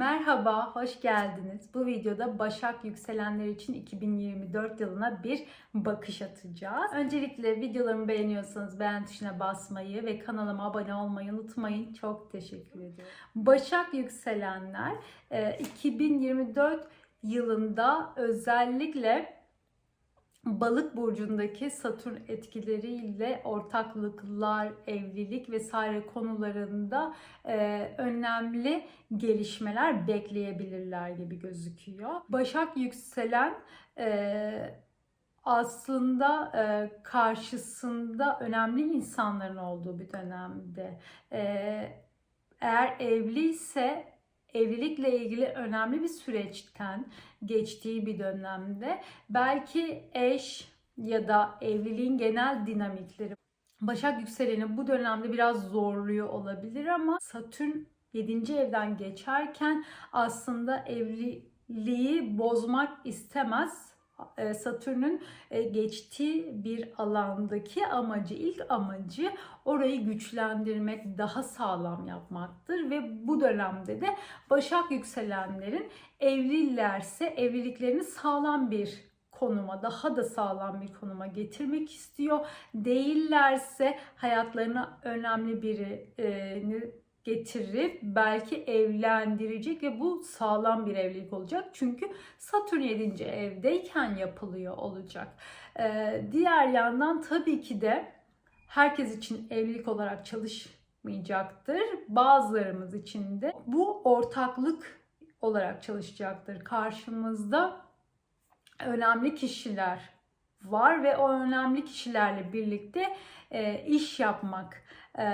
Merhaba, hoş geldiniz. Bu videoda Başak yükselenler için 2024 yılına bir bakış atacağız. Öncelikle videolarımı beğeniyorsanız beğen tuşuna basmayı ve kanalıma abone olmayı unutmayın. Çok teşekkür ediyorum. Başak yükselenler e, 2024 yılında özellikle Balık burcundaki Satürn etkileriyle ortaklıklar, evlilik vesaire konularında e, önemli gelişmeler bekleyebilirler gibi gözüküyor. Başak yükselen e, aslında e, karşısında önemli insanların olduğu bir dönemde. E, eğer evliyse evlilikle ilgili önemli bir süreçten geçtiği bir dönemde belki eş ya da evliliğin genel dinamikleri Başak yükseleni bu dönemde biraz zorluyor olabilir ama Satürn 7. evden geçerken aslında evliliği bozmak istemez. E, Satürn'ün e, geçtiği bir alandaki amacı, ilk amacı orayı güçlendirmek, daha sağlam yapmaktır ve bu dönemde de Başak yükselenlerin evlilerse evliliklerini sağlam bir konuma, daha da sağlam bir konuma getirmek istiyor. Değillerse hayatlarına önemli birini getirip belki evlendirecek ve bu sağlam bir evlilik olacak. Çünkü Satürn 7. evdeyken yapılıyor olacak. Ee, diğer yandan tabii ki de herkes için evlilik olarak çalışmayacaktır. Bazılarımız için de bu ortaklık olarak çalışacaktır. Karşımızda önemli kişiler var ve o önemli kişilerle birlikte e, iş yapmak e,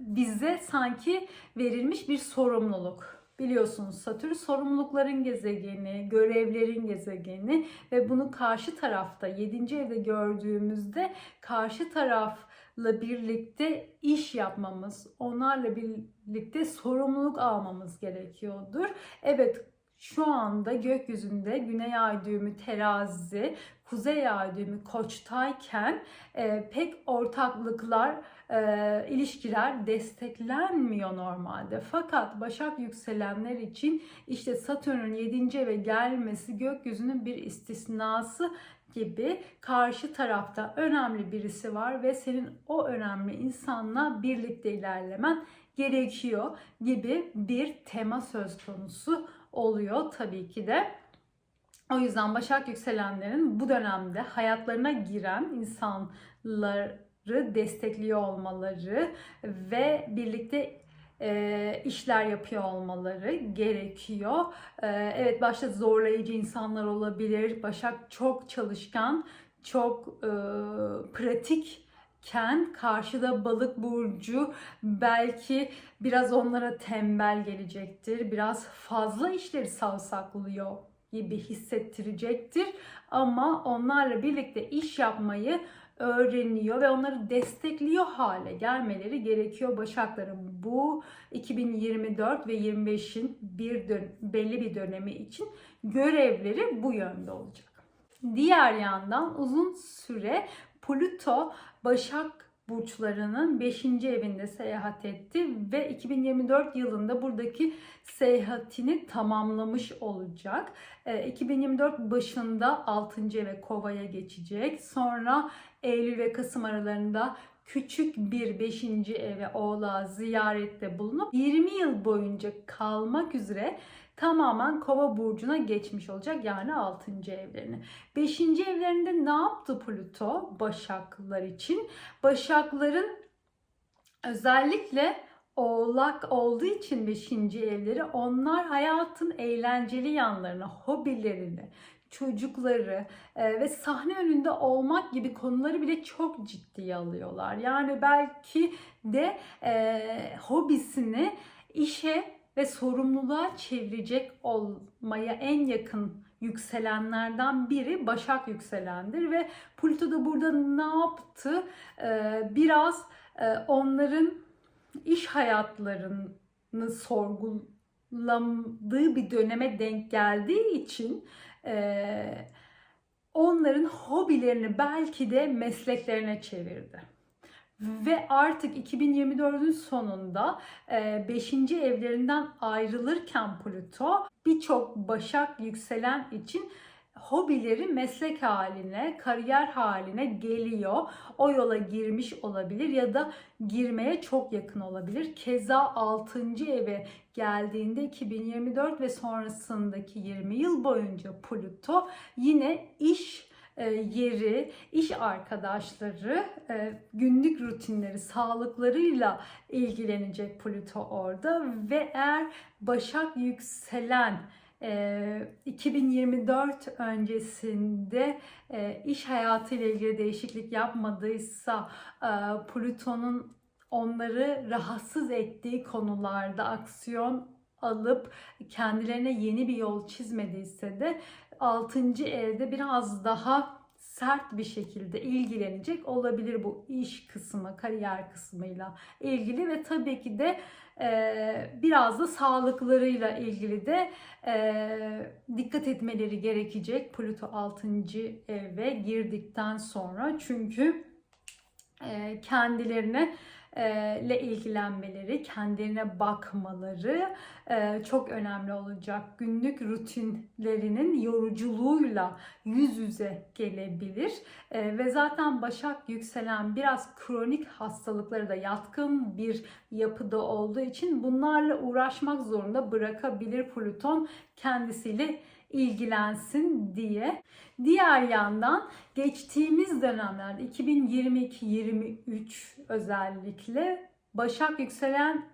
bize sanki verilmiş bir sorumluluk. Biliyorsunuz Satürn sorumlulukların gezegeni, görevlerin gezegeni ve bunu karşı tarafta 7. evde gördüğümüzde karşı tarafla birlikte iş yapmamız, onlarla birlikte sorumluluk almamız gerekiyordur. Evet şu anda gökyüzünde güney ay düğümü terazi, kuzey ay düğümü koçtayken e, pek ortaklıklar, e, ilişkiler desteklenmiyor normalde. Fakat Başak yükselenler için işte Satürn'ün 7. eve gelmesi gökyüzünün bir istisnası gibi karşı tarafta önemli birisi var ve senin o önemli insanla birlikte ilerlemen gerekiyor gibi bir tema söz konusu oluyor tabii ki de. O yüzden Başak yükselenlerin bu dönemde hayatlarına giren insanları destekliyor olmaları ve birlikte e, işler yapıyor olmaları gerekiyor. E, evet başta zorlayıcı insanlar olabilir. Başak çok çalışkan, çok e, pratik ken karşıda balık burcu belki biraz onlara tembel gelecektir. Biraz fazla işleri savsaklıyor gibi hissettirecektir. Ama onlarla birlikte iş yapmayı öğreniyor ve onları destekliyor hale gelmeleri gerekiyor Başakların. Bu 2024 ve 25'in bir dön- belli bir dönemi için görevleri bu yönde olacak. Diğer yandan uzun süre Plüto Başak burçlarının 5. evinde seyahat etti ve 2024 yılında buradaki seyahatini tamamlamış olacak. 2024 başında 6. eve Kova'ya geçecek. Sonra Eylül ve Kasım aralarında küçük bir 5. eve Oğlak'a ziyarette bulunup 20 yıl boyunca kalmak üzere tamamen kova burcuna geçmiş olacak yani 6. evlerini. 5. evlerinde ne yaptı Plüto Başaklar için? Başakların özellikle Oğlak olduğu için 5. evleri onlar hayatın eğlenceli yanlarını, hobilerini, çocukları e, ve sahne önünde olmak gibi konuları bile çok ciddiye alıyorlar. Yani belki de e, hobisini işe ve sorumluluğa çevirecek olmaya en yakın yükselenlerden biri Başak yükselendir ve Plüto da burada ne yaptı? Ee, biraz e, onların iş hayatlarını sorguladığı bir döneme denk geldiği için e, onların hobilerini belki de mesleklerine çevirdi. Ve artık 2024'ün sonunda 5. evlerinden ayrılırken Plüto birçok Başak yükselen için hobileri meslek haline, kariyer haline geliyor. O yola girmiş olabilir ya da girmeye çok yakın olabilir. Keza 6. eve geldiğinde 2024 ve sonrasındaki 20 yıl boyunca Plüto yine iş e, yeri, iş arkadaşları, e, günlük rutinleri, sağlıklarıyla ilgilenecek Plüto orada ve eğer Başak yükselen 2024 öncesinde iş hayatı ile ilgili değişiklik yapmadıysa Plüton'un onları rahatsız ettiği konularda aksiyon alıp kendilerine yeni bir yol çizmediyse de 6. evde biraz daha sert bir şekilde ilgilenecek olabilir bu iş kısmı, kariyer kısmıyla ilgili ve tabii ki de e, biraz da sağlıklarıyla ilgili de e, dikkat etmeleri gerekecek Plüto 6. eve girdikten sonra çünkü e, kendilerine ile ilgilenmeleri, kendilerine bakmaları çok önemli olacak. Günlük rutinlerinin yoruculuğuyla yüz yüze gelebilir ve zaten Başak yükselen biraz kronik hastalıklara da yatkın bir yapıda olduğu için bunlarla uğraşmak zorunda bırakabilir Plüton kendisiyle ilgilensin diye. Diğer yandan geçtiğimiz dönemlerde 2022-23 özellikle Başak yükselen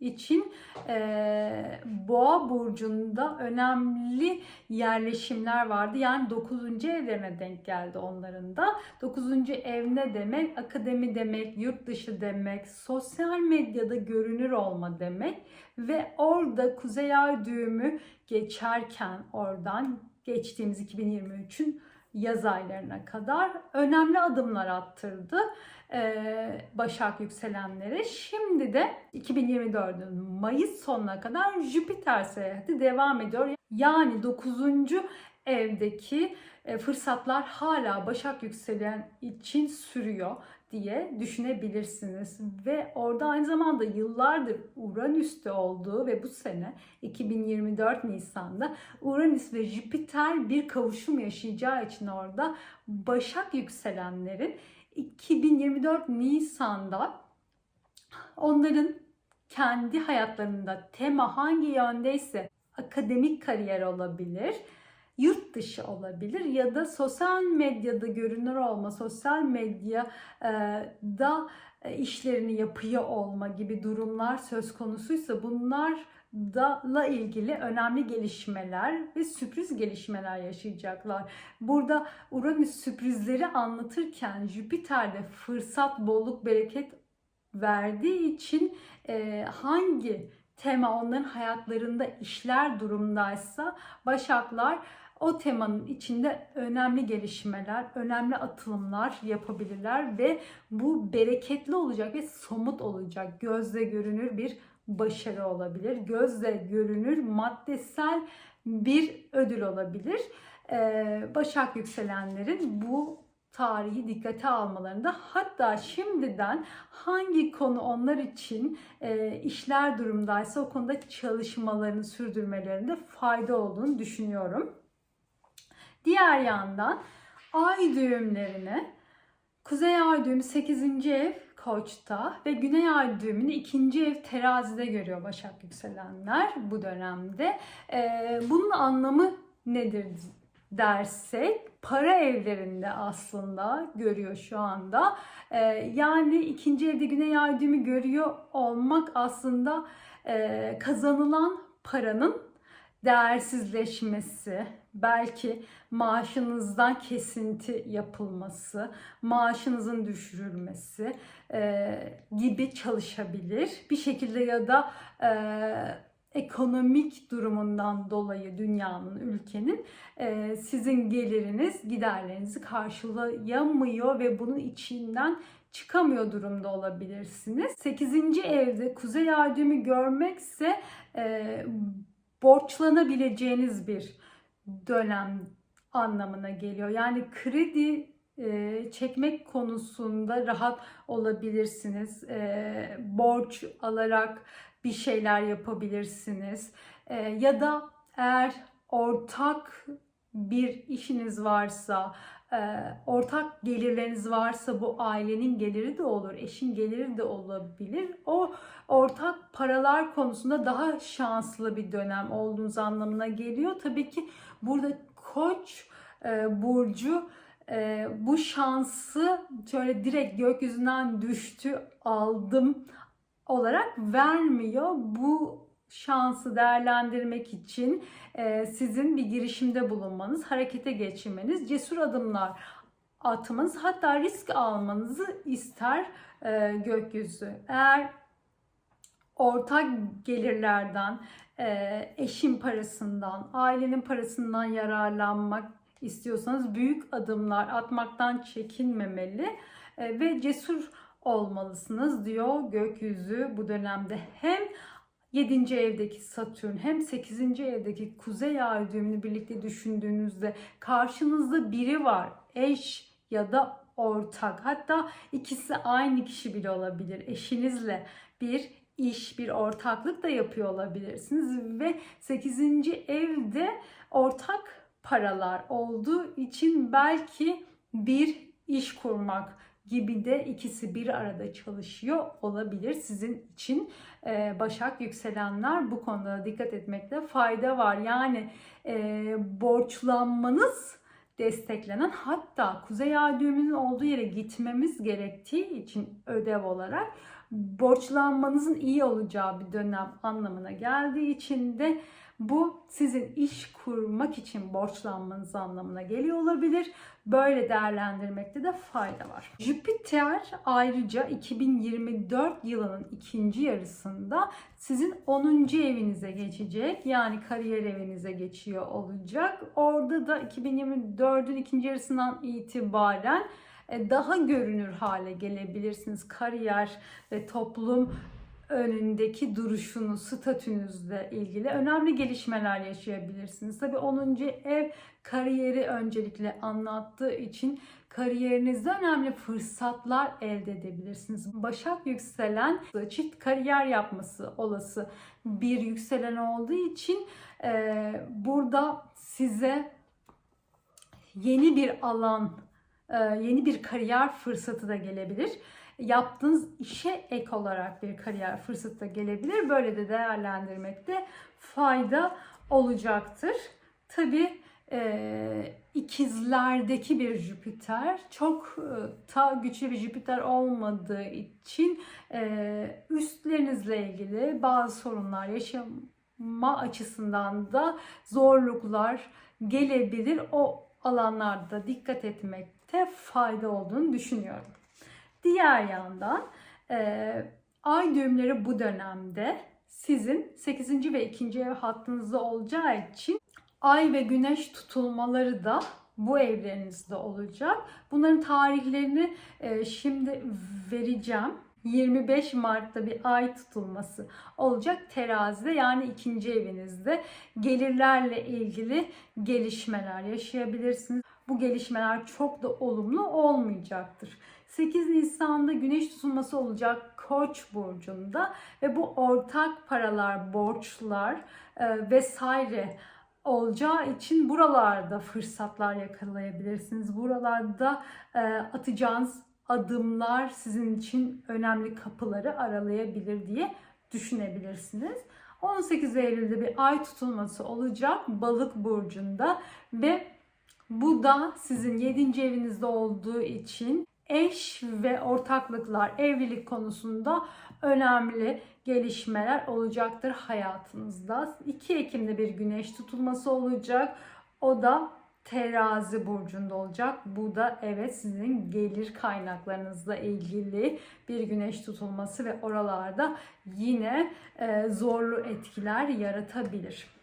için e, Boğa burcunda önemli yerleşimler vardı. Yani 9. evlerine denk geldi onların da. 9. ev ne demek? Akademi demek, yurt dışı demek, sosyal medyada görünür olma demek ve orada Kuzey Ay düğümü geçerken oradan geçtiğimiz 2023'ün yaz aylarına kadar önemli adımlar attırdı. Başak yükselenlere. Şimdi de 2024'ün Mayıs sonuna kadar Jüpiter seyahati devam ediyor. Yani 9. evdeki fırsatlar hala Başak yükselen için sürüyor diye düşünebilirsiniz. Ve orada aynı zamanda yıllardır Uranüs'te olduğu ve bu sene 2024 Nisan'da Uranüs ve Jüpiter bir kavuşum yaşayacağı için orada Başak yükselenlerin 2024 Nisan'da onların kendi hayatlarında tema hangi yöndeyse akademik kariyer olabilir, yurt dışı olabilir ya da sosyal medyada görünür olma, sosyal medyada e, işlerini yapıyor olma gibi durumlar söz konusuysa bunlar da ilgili önemli gelişmeler ve sürpriz gelişmeler yaşayacaklar. Burada Uranüs sürprizleri anlatırken Jüpiter'de fırsat, bolluk, bereket verdiği için e, hangi tema onların hayatlarında işler durumdaysa Başaklar o temanın içinde önemli gelişmeler, önemli atılımlar yapabilirler ve bu bereketli olacak ve somut olacak. Gözle görünür bir başarı olabilir. Gözle görünür maddesel bir ödül olabilir. Ee, Başak yükselenlerin bu tarihi dikkate almalarında hatta şimdiden hangi konu onlar için e, işler durumdaysa o konuda çalışmalarını sürdürmelerinde fayda olduğunu düşünüyorum. Diğer yandan ay düğümlerine Kuzey ay düğümü 8. ev Koç'ta ve Güney Ay düğümünü ikinci ev terazide görüyor Başak yükselenler bu dönemde. Ee, bunun anlamı nedir dersek para evlerinde aslında görüyor şu anda. Ee, yani ikinci evde Güney Ay düğümü görüyor olmak aslında e, kazanılan paranın değersizleşmesi, belki maaşınızdan kesinti yapılması, maaşınızın düşürülmesi e, gibi çalışabilir. Bir şekilde ya da e, ekonomik durumundan dolayı dünyanın, ülkenin e, sizin geliriniz giderlerinizi karşılayamıyor ve bunun içinden çıkamıyor durumda olabilirsiniz. 8. evde kuzey ay görmekse e, borçlanabileceğiniz bir dönem anlamına geliyor. Yani kredi e, çekmek konusunda rahat olabilirsiniz. E, borç alarak bir şeyler yapabilirsiniz. E, ya da eğer ortak bir işiniz varsa, e, ortak gelirleriniz varsa bu ailenin geliri de olur, eşin geliri de olabilir. O ortak paralar konusunda daha şanslı bir dönem olduğunuz anlamına geliyor. Tabii ki burada koç e, burcu e, bu şansı şöyle direkt gökyüzünden düştü aldım olarak vermiyor. Bu şansı değerlendirmek için e, sizin bir girişimde bulunmanız, harekete geçirmeniz, cesur adımlar atmanız hatta risk almanızı ister e, gökyüzü. Eğer ortak gelirlerden, e, eşin parasından, ailenin parasından yararlanmak istiyorsanız büyük adımlar atmaktan çekinmemeli e, ve cesur olmalısınız diyor gökyüzü bu dönemde. Hem 7. evdeki Satürn hem 8. evdeki Kuzey Ay düğümünü birlikte düşündüğünüzde karşınızda biri var. Eş ya da ortak. Hatta ikisi aynı kişi bile olabilir. Eşinizle bir iş, bir ortaklık da yapıyor olabilirsiniz ve 8. evde ortak paralar olduğu için belki bir iş kurmak gibi de ikisi bir arada çalışıyor olabilir sizin için. Ee, Başak yükselenler bu konuda dikkat etmekte fayda var. Yani e, borçlanmanız desteklenen hatta Kuzey Ay olduğu yere gitmemiz gerektiği için ödev olarak borçlanmanızın iyi olacağı bir dönem anlamına geldiği için de bu sizin iş kurmak için borçlanmanız anlamına geliyor olabilir. Böyle değerlendirmekte de fayda var. Jüpiter ayrıca 2024 yılının ikinci yarısında sizin 10. evinize geçecek. Yani kariyer evinize geçiyor olacak. Orada da 2024'ün ikinci yarısından itibaren daha görünür hale gelebilirsiniz. Kariyer ve toplum önündeki duruşunuz, statünüzle ilgili önemli gelişmeler yaşayabilirsiniz. Tabii 10. ev kariyeri öncelikle anlattığı için kariyerinizde önemli fırsatlar elde edebilirsiniz. Başak yükselen çift kariyer yapması olası bir yükselen olduğu için e, burada size yeni bir alan, e, yeni bir kariyer fırsatı da gelebilir yaptığınız işe ek olarak bir kariyer fırsatı da gelebilir. Böyle de değerlendirmekte fayda olacaktır. Tabii e, ikizlerdeki bir Jüpiter çok e, ta güçlü bir Jüpiter olmadığı için e, üstlerinizle ilgili bazı sorunlar yaşama açısından da zorluklar gelebilir. O alanlarda dikkat etmekte fayda olduğunu düşünüyorum. Diğer yandan e, ay düğümleri bu dönemde sizin 8. ve 2. ev hattınızda olacağı için ay ve güneş tutulmaları da bu evlerinizde olacak. Bunların tarihlerini e, şimdi vereceğim. 25 Mart'ta bir ay tutulması olacak terazide yani ikinci evinizde gelirlerle ilgili gelişmeler yaşayabilirsiniz. Bu gelişmeler çok da olumlu olmayacaktır. 8 Nisan'da güneş tutulması olacak Koç burcunda ve bu ortak paralar, borçlar e, vesaire olacağı için buralarda fırsatlar yakalayabilirsiniz. Buralarda e, atacağınız adımlar sizin için önemli kapıları aralayabilir diye düşünebilirsiniz. 18 Eylül'de bir ay tutulması olacak Balık burcunda ve bu da sizin 7. evinizde olduğu için eş ve ortaklıklar, evlilik konusunda önemli gelişmeler olacaktır hayatınızda. 2 Ekim'de bir güneş tutulması olacak. O da terazi burcunda olacak. Bu da evet sizin gelir kaynaklarınızla ilgili bir güneş tutulması ve oralarda yine e, zorlu etkiler yaratabilir.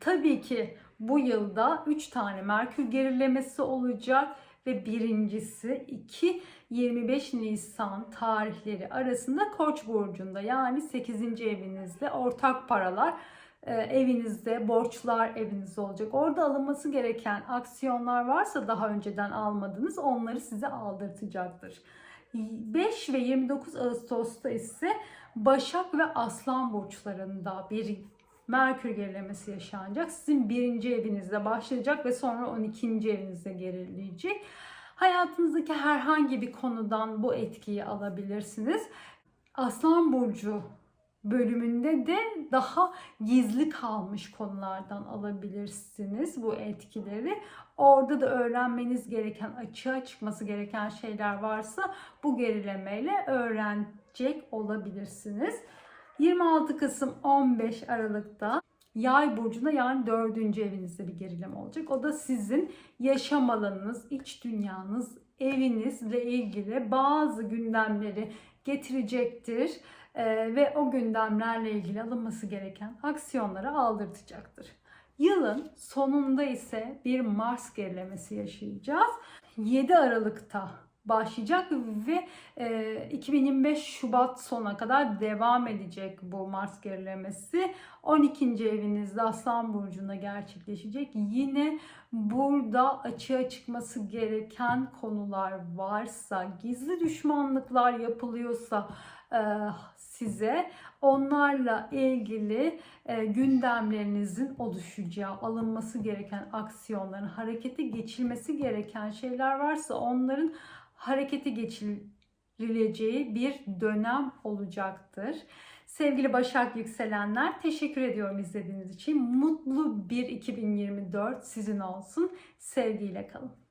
Tabii ki bu yılda 3 tane Merkür gerilemesi olacak ve birincisi 2-25 Nisan tarihleri arasında Koç burcunda yani 8. evinizde ortak paralar e, evinizde, borçlar evinizde olacak. Orada alınması gereken aksiyonlar varsa daha önceden almadınız onları size aldırtacaktır. 5 ve 29 Ağustos'ta ise Başak ve Aslan burçlarında bir Merkür gerilemesi yaşanacak. Sizin birinci evinizde başlayacak ve sonra 12. evinizde gerileyecek. Hayatınızdaki herhangi bir konudan bu etkiyi alabilirsiniz. Aslan burcu bölümünde de daha gizli kalmış konulardan alabilirsiniz bu etkileri. Orada da öğrenmeniz gereken, açığa çıkması gereken şeyler varsa bu gerilemeyle öğrenecek olabilirsiniz. 26 Kasım 15 Aralık'ta Yay burcunda yani dördüncü evinizde bir gerileme olacak. O da sizin yaşam alanınız, iç dünyanız, evinizle ilgili bazı gündemleri getirecektir. Ee, ve o gündemlerle ilgili alınması gereken aksiyonları aldırtacaktır. Yılın sonunda ise bir Mars gerilemesi yaşayacağız. 7 Aralık'ta başlayacak ve e, 2025 Şubat sona kadar devam edecek bu Mars gerilemesi. 12. evinizde Aslan Burcu'nda gerçekleşecek. Yine burada açığa çıkması gereken konular varsa, gizli düşmanlıklar yapılıyorsa e, size onlarla ilgili e, gündemlerinizin oluşacağı, alınması gereken aksiyonların, harekete geçilmesi gereken şeyler varsa onların harekete geçirileceği bir dönem olacaktır. Sevgili Başak Yükselenler teşekkür ediyorum izlediğiniz için. Mutlu bir 2024 sizin olsun. Sevgiyle kalın.